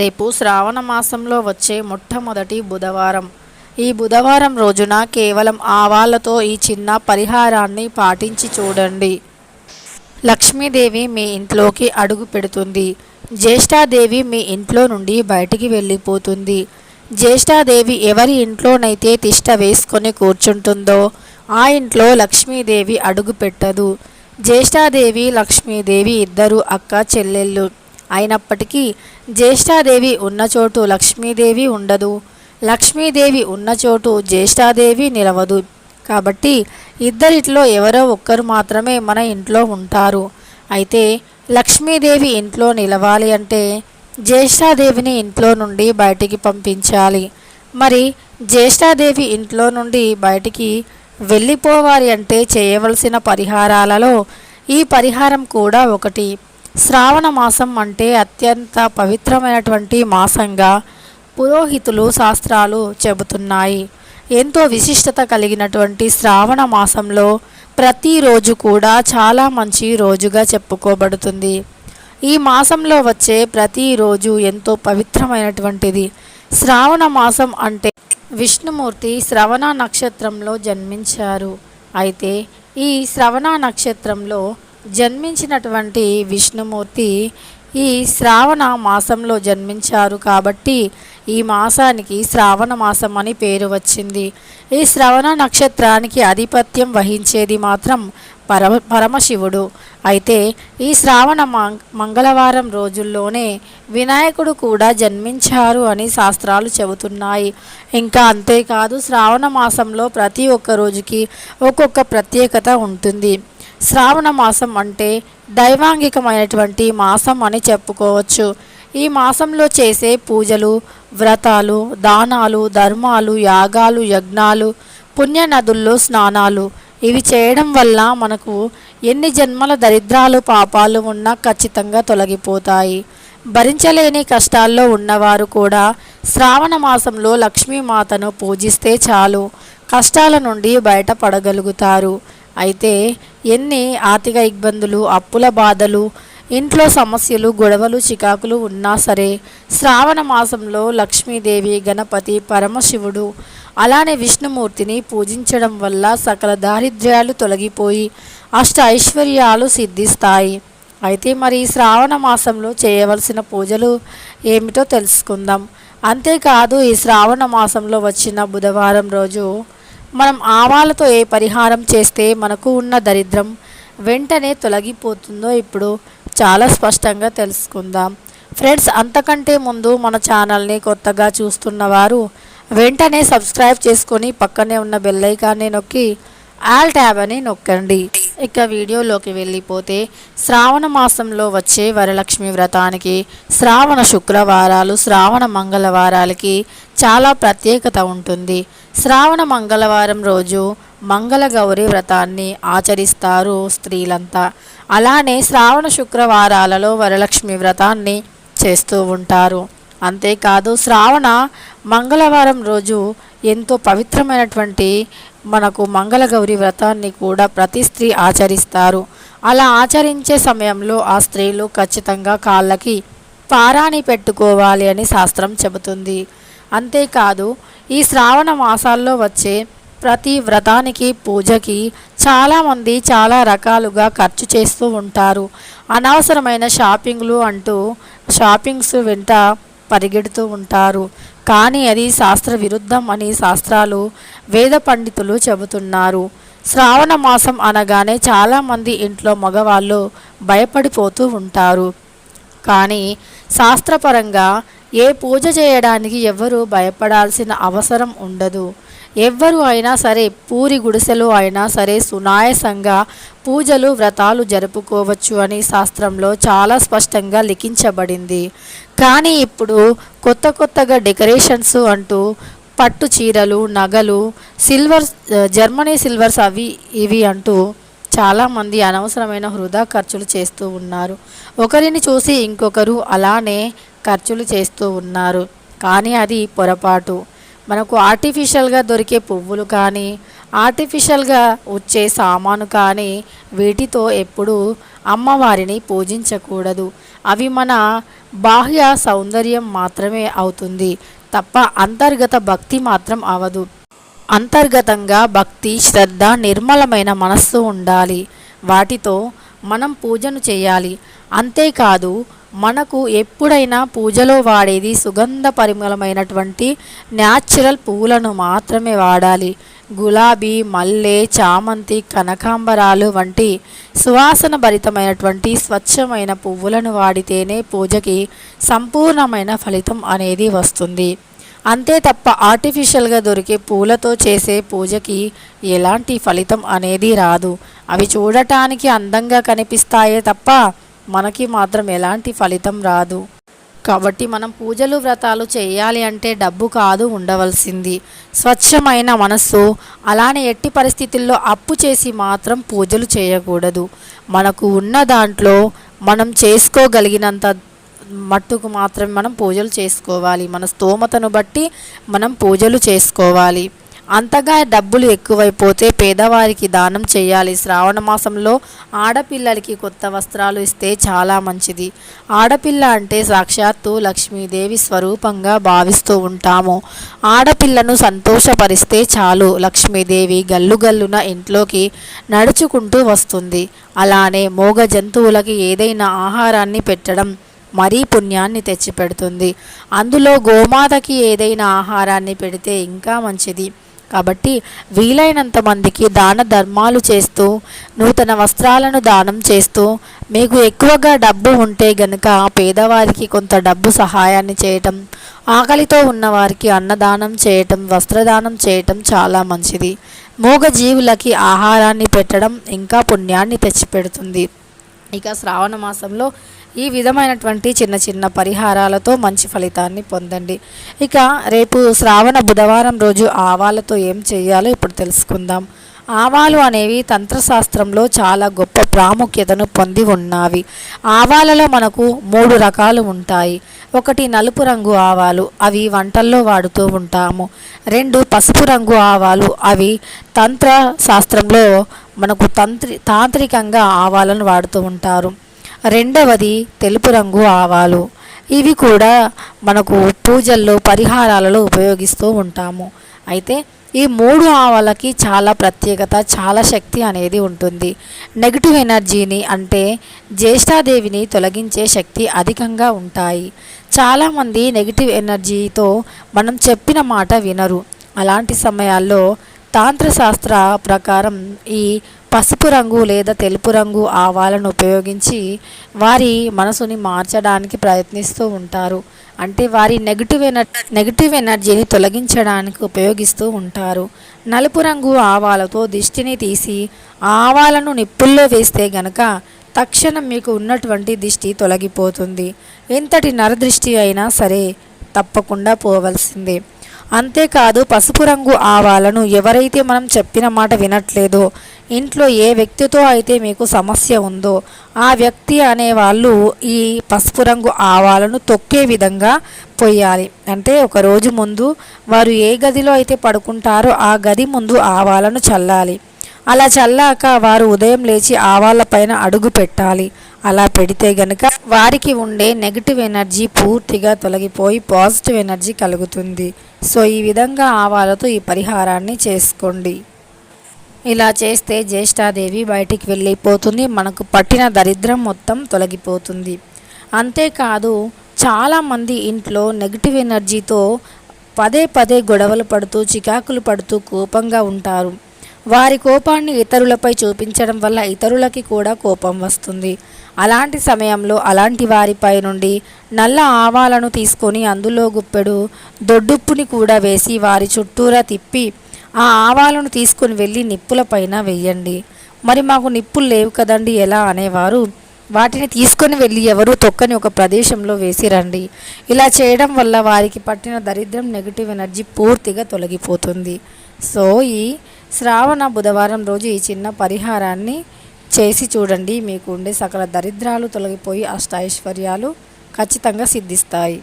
రేపు శ్రావణ మాసంలో వచ్చే మొట్టమొదటి బుధవారం. ఈ బుధవారం రోజున కేవలం ఆవాలతో ఈ చిన్న పరిహారాన్ని పాటించి చూడండి. లక్ష్మీదేవి మీ ఇంట్లోకి అడుగు పెడుతుంది. జ్యేష్ఠాదేవి మీ ఇంట్లో నుండి బయటికి వెళ్ళిపోతుంది. జ్యేష్ఠాదేవి ఎవరి ఇంట్లోనైతే తిష్ట వేసుకొని కూర్చుంటుందో ఆ ఇంట్లో లక్ష్మీదేవి అడుగు పెట్టదు. జ్యేష్ఠాదేవి లక్ష్మీదేవి ఇద్దరు అక్క చెల్లెళ్ళు. అయినప్పటికీ జ్యేష్ఠాదేవి ఉన్న చోటు లక్ష్మీదేవి ఉండదు. లక్ష్మీదేవి ఉన్న చోటు జ్యేష్ఠాదేవి నిలవదు. కాబట్టి ఇద్దరిట్లో ఎవరో ఒక్కరు మాత్రమే మన ఇంట్లో ఉంటారు. అయితే లక్ష్మీదేవి ఇంట్లో నిలవాలి అంటే జ్యేష్ఠాదేవిని ఇంట్లో నుండి బయటికి పంపించాలి. మరి జ్యేష్ఠాదేవి ఇంట్లో నుండి బయటికి వెళ్ళిపోవాలి అంటే చేయవలసిన పరిహారాలలో ఈ పరిహారం కూడా ఒకటి. శ్రావణ మాసం అంటే అత్యంత పవిత్రమైనటువంటి మాసంగా పురోహితులు శాస్త్రాలు చెబుతున్నాయి. ఎంతో విశిష్టత కలిగినటువంటి శ్రావణ మాసంలో ప్రతిరోజు కూడా చాలా మంచి రోజుగా చెప్పుకోబడుతుంది. ఈ మాసంలో వచ్చే ప్రతిరోజు ఎంతో పవిత్రమైనటువంటిది. శ్రావణ మాసం అంటే విష్ణుమూర్తి శ్రవణ నక్షత్రంలో జన్మించారు. అయితే ఈ శ్రవణ నక్షత్రంలో జన్మించినటువంటి విష్ణుమూర్తి ఈ శ్రావణ మాసంలో జన్మించారు కాబట్టి ఈ మాసానికి శ్రావణ మాసం అని పేరు వచ్చింది. ఈ శ్రవణ నక్షత్రానికి ఆధిపత్యం వహించేది మాత్రం పరమ పరమశివుడు. అయితే ఈ శ్రావణ మంగళవారం రోజుల్లోనే వినాయకుడు కూడా జన్మించారు అని శాస్త్రాలు చెబుతున్నాయి. ఇంకా అంతేకాదు శ్రావణ మాసంలో ప్రతి ఒక్క రోజుకి ఒక్కొక్క ప్రత్యేకత ఉంటుంది. శ్రావణ మాసం అంటే దైవాంగికమైనటువంటి మాసం అని చెప్పుకోవచ్చు. ఈ మాసంలో చేసే పూజలు వ్రతాలు దానాలు ధర్మాలు యాగాలు యజ్ఞాలు పుణ్యనదుల్లో స్నానాలు. ఇవి చేయడం వల్ల మనకు ఎన్ని జన్మల దరిద్రాలు పాపాలు ఉన్నా ఖచ్చితంగా తొలగిపోతాయి. భరించలేని కష్టాల్లో ఉన్నవారు కూడా శ్రావణ మాసంలో లక్ష్మీమాతను పూజిస్తే చాలు. కష్టాల నుండి బయటపడగలుగుతారు. అయితే ఎన్ని ఆర్థిక ఇబ్బందులు అప్పుల బాధలు ఇంట్లో సమస్యలు గొడవలు చికాకులు ఉన్నా సరే శ్రావణ మాసంలో లక్ష్మీదేవి గణపతి పరమశివుడు అలానే విష్ణుమూర్తిని పూజించడం వల్ల సకల దారిద్ర్యాలు తొలగిపోయి అష్ట ఐశ్వర్యాలు సిద్ధిస్తాయి. అయితే మరి శ్రావణ మాసంలో చేయవలసిన పూజలు ఏమిటో తెలుసుకుందాం. అంతేకాదు ఈ శ్రావణ మాసంలో వచ్చిన బుధవారం రోజు మనం ఆవాలతో ఏ పరిహారం చేస్తే మనకు ఉన్న దరిద్రం వెంటనే తొలగిపోతుందో ఇప్పుడు చాలా స్పష్టంగా తెలుసుకుందాం. ఫ్రెండ్స్ అంతకంటే ముందు మన ఛానల్ని కొత్తగా చూస్తున్న వారు వెంటనే సబ్స్క్రైబ్ చేసుకొని పక్కనే ఉన్న బెల్లైకాన్ని నొక్కి ఆల్ ట్యాబ్ అని నొక్కండి. ఇక వీడియోలోకి వెళ్ళిపోతే శ్రావణ మాసంలో వచ్చే వరలక్ష్మి వ్రతానికి శ్రావణ శుక్రవారాలు శ్రావణ మంగళవారాలకి చాలా ప్రత్యేకత ఉంటుంది. శ్రావణ మంగళవారం రోజు మంగళగౌరి వ్రతాన్ని ఆచరిస్తారు స్త్రీలంతా. అలానే శ్రావణ శుక్రవారాలలో వరలక్ష్మి వ్రతాన్ని చేస్తూ ఉంటారు. అంతేకాదు శ్రావణ మంగళవారం రోజు ఎంతో పవిత్రమైనటువంటి మనకు మంగళగౌరి వ్రతాన్ని కూడా ప్రతి స్త్రీ ఆచరిస్తారు. అలా ఆచరించే సమయంలో ఆ స్త్రీలు ఖచ్చితంగా కాళ్ళకి పారాణి పెట్టుకోవాలి అని శాస్త్రం చెబుతుంది. అంతేకాదు ఈ శ్రావణ మాసాల్లో వచ్చే ప్రతి వ్రతానికి పూజకి చాలామంది చాలా రకాలుగా ఖర్చు చేస్తూ ఉంటారు. అనవసరమైన షాపింగ్లు అంటూ షాపింగ్స్ వెంట పరిగెడుతూ ఉంటారు. కానీ అది శాస్త్ర విరుద్ధం అని శాస్త్రాలు వేద పండితులు చెబుతున్నారు. శ్రావణ మాసం అనగానే చాలామంది ఇంట్లో మగవాళ్ళు భయపడిపోతూ ఉంటారు. కానీ శాస్త్రపరంగా ఏ పూజ చేయడానికి ఎవరు భయపడాల్సిన అవసరం ఉండదు. ఎవ్వరు అయినా సరే పూరి గుడిసెలు అయినా సరే సునాయసంగా పూజలు వ్రతాలు జరుపుకోవచ్చు అని శాస్త్రంలో చాలా స్పష్టంగా లిఖించబడింది. కానీ ఇప్పుడు కొత్త కొత్తగా డెకరేషన్స్ అంటూ పట్టు చీరలు నగలు సిల్వర్ జర్మనీ సిల్వర్స్ అవి ఇవి అంటూ చాలామంది అనవసరమైన హృదా ఖర్చులు చేస్తూ ఉన్నారు. ఒకరిని చూసి ఇంకొకరు అలానే ఖర్చులు చేస్తూ ఉన్నారు. కానీ అది పొరపాటు. మనకు ఆర్టిఫిషియల్గా దొరికే పువ్వులు కానీ ఆర్టిఫిషియల్గా వచ్చే సామాను కానీ వీటితో ఎప్పుడూ అమ్మవారిని పూజించకూడదు. అవి మన బాహ్య సౌందర్యం మాత్రమే అవుతుంది తప్ప అంతర్గత భక్తి మాత్రం అవదు. అంతర్గతంగా భక్తి శ్రద్ధ నిర్మలమైన మనస్సు ఉండాలి. వాటితో మనం పూజను చేయాలి. అంతేకాదు మనకు ఎప్పుడైనా పూజలో వాడేది సుగంధ పరిమళమైనటువంటి న్యాచురల్ పువ్వులను మాత్రమే వాడాలి. గులాబీ మల్లె చామంతి కనకాంబరాలు వంటి సువాసన భరితమైనటువంటి స్వచ్ఛమైన పువ్వులను వాడితేనే పూజకి సంపూర్ణమైన ఫలితం అనేది వస్తుంది. అంతే తప్ప ఆర్టిఫిషియల్గా దొరికే పూలతో చేసే పూజకి ఎలాంటి ఫలితం అనేది రాదు. అవి చూడటానికి అందంగా కనిపిస్తాయే తప్ప మనకి మాత్రం ఎలాంటి ఫలితం రాదు. కాబట్టి మనం పూజలు వ్రతాలు చేయాలి అంటే డబ్బు కాదు ఉండవలసింది. స్వచ్ఛమైన మనస్సు అలానే ఎట్టి పరిస్థితుల్లో అప్పు చేసి మాత్రం పూజలు చేయకూడదు. మనకు ఉన్న దాంట్లో మనం చేసుకోగలిగినంత మట్టుకు మాత్రమే మనం పూజలు చేసుకోవాలి. మన స్తోమతను బట్టి మనం పూజలు చేసుకోవాలి. అంతగా డబ్బులు ఎక్కువైపోతే పేదవారికి దానం చేయాలి. శ్రావణ మాసంలో ఆడపిల్లలకి కొత్త వస్త్రాలు ఇస్తే చాలా మంచిది. ఆడపిల్ల అంటే సాక్షాత్తు లక్ష్మీదేవి స్వరూపంగా భావిస్తూ ఉంటాము. ఆడపిల్లను సంతోషపరిస్తే చాలు లక్ష్మీదేవి గల్లు గల్లున ఇంట్లోకి నడుచుకుంటూ వస్తుంది. అలానే మోగ జంతువులకి ఏదైనా ఆహారాన్ని పెట్టడం మరీ పుణ్యాన్ని తెచ్చిపెడుతుంది. అందులో గోమాతకి ఏదైనా ఆహారాన్ని పెడితే ఇంకా మంచిది. కాబట్టి వీలైనంత మందికి దాన ధర్మాలు చేస్తూ నూతన వస్త్రాలను దానం చేస్తూ మీకు ఎక్కువగా డబ్బు ఉంటే గనుక పేదవారికి కొంత డబ్బు సహాయాన్ని చేయటం ఆకలితో ఉన్నవారికి అన్నదానం చేయటం వస్త్రదానం చేయటం చాలా మంచిది. మూగ జీవులకి ఆహారాన్ని పెట్టడం ఇంకా పుణ్యాన్ని తెచ్చిపెడుతుంది. ఇక శ్రావణ మాసంలో ఈ విధమైనటువంటి చిన్న చిన్న పరిహారాలతో మంచి ఫలితాన్ని పొందండి. ఇక రేపు శ్రావణ బుధవారం రోజు ఆవాలతో ఏం చేయాలో ఇప్పుడు తెలుసుకుందాం. ఆవాలు అనేవి తంత్రశాస్త్రంలో చాలా గొప్ప ప్రాముఖ్యతను పొంది ఉన్నవి. ఆవాలలో మనకు మూడు రకాలు ఉంటాయి. ఒకటి నలుపు రంగు ఆవాలు అవి వంటల్లో వాడుతూ ఉంటాము. రెండు పసుపు రంగు ఆవాలు అవి తంత్ర శాస్త్రంలో మనకు తంత్రి తాంత్రికంగా ఆవాలను వాడుతూ ఉంటారు. రెండవది తెలుపు రంగు ఆవాలు. ఇవి కూడా మనకు పూజల్లో పరిహారాలలో ఉపయోగిస్తూ ఉంటాము. అయితే ఈ మూడు ఆవాలకి చాలా ప్రత్యేకత చాలా శక్తి అనేది ఉంటుంది. నెగిటివ్ ఎనర్జీని అంటే జ్యేష్ఠాదేవిని తొలగించే శక్తి అధికంగా ఉంటాయి. చాలామంది నెగిటివ్ ఎనర్జీతో మనం చెప్పిన మాట వినరు. అలాంటి సమయాల్లో తాంత్రశాస్త్ర ప్రకారం ఈ పసుపు రంగు లేదా తెలుపు రంగు ఆవాలను ఉపయోగించి వారి మనసుని మార్చడానికి ప్రయత్నిస్తూ ఉంటారు. అంటే వారి నెగిటివ్ ఎనర్ నెగిటివ్ ఎనర్జీని తొలగించడానికి ఉపయోగిస్తూ ఉంటారు. నలుపు రంగు ఆవాలతో దిష్టిని తీసి ఆవాలను నిప్పుల్లో వేస్తే గనక తక్షణం మీకు ఉన్నటువంటి దిష్టి తొలగిపోతుంది. ఎంతటి నరదృష్టి అయినా సరే తప్పకుండా పోవలసిందే. అంతేకాదు పసుపు రంగు ఆవాలను ఎవరైతే మనం చెప్పిన మాట వినట్లేదో ఇంట్లో ఏ వ్యక్తితో అయితే మీకు సమస్య ఉందో ఆ వ్యక్తి అనేవాళ్ళు ఈ పసుపు రంగు ఆవాలను తొక్కే విధంగా పొయ్యాలి. అంటే ఒక రోజు ముందు వారు ఏ గదిలో అయితే పడుకుంటారో ఆ గది ముందు ఆవాలను చల్లాలి. అలా చల్లాక వారు ఉదయం లేచి ఆవాలపైన అడుగు పెట్టాలి. అలా పెడితే గనక వారికి ఉండే నెగిటివ్ ఎనర్జీ పూర్తిగా తొలగిపోయి పాజిటివ్ ఎనర్జీ కలుగుతుంది. సో ఈ విధంగా ఆవాలతో ఈ పరిహారాన్ని చేసుకోండి. ఇలా చేస్తే జ్యేష్ఠాదేవి బయటికి వెళ్ళిపోతుంది. మనకు పట్టిన దరిద్రం మొత్తం తొలగిపోతుంది. అంతేకాదు చాలామంది ఇంట్లో నెగిటివ్ ఎనర్జీతో పదే పదే గొడవలు పడుతూ చికాకులు పడుతూ కోపంగా ఉంటారు. వారి కోపాన్ని ఇతరులపై చూపించడం వల్ల ఇతరులకి కూడా కోపం వస్తుంది. అలాంటి సమయంలో అలాంటి వారిపై నుండి నల్ల ఆవాలను తీసుకొని అందులో గుప్పెడు దొడ్డుప్పుని కూడా వేసి వారి చుట్టూరా తిప్పి ఆ ఆవాలను తీసుకొని వెళ్ళి నిప్పులపైన వెయ్యండి మరి మాకు నిప్పులు లేవు కదండి ఎలా అనేవారు? వాటిని తీసుకొని వెళ్ళి ఎవరు తొక్కని ఒక ప్రదేశంలో వేసి రండి. ఇలా చేయడం వల్ల వారికి పట్టిన దరిద్రం నెగిటివ్ ఎనర్జీ పూర్తిగా తొలగిపోతుంది. సో ఈ శ్రావణ బుధవారం రోజు ఈ చిన్న పరిహారాన్ని చేసి చూడండి. మీకు ఉండే సకల దరిద్రాలు తొలగిపోయి అష్టైశ్వర్యాలు ఖచ్చితంగా సిద్ధిస్తాయి.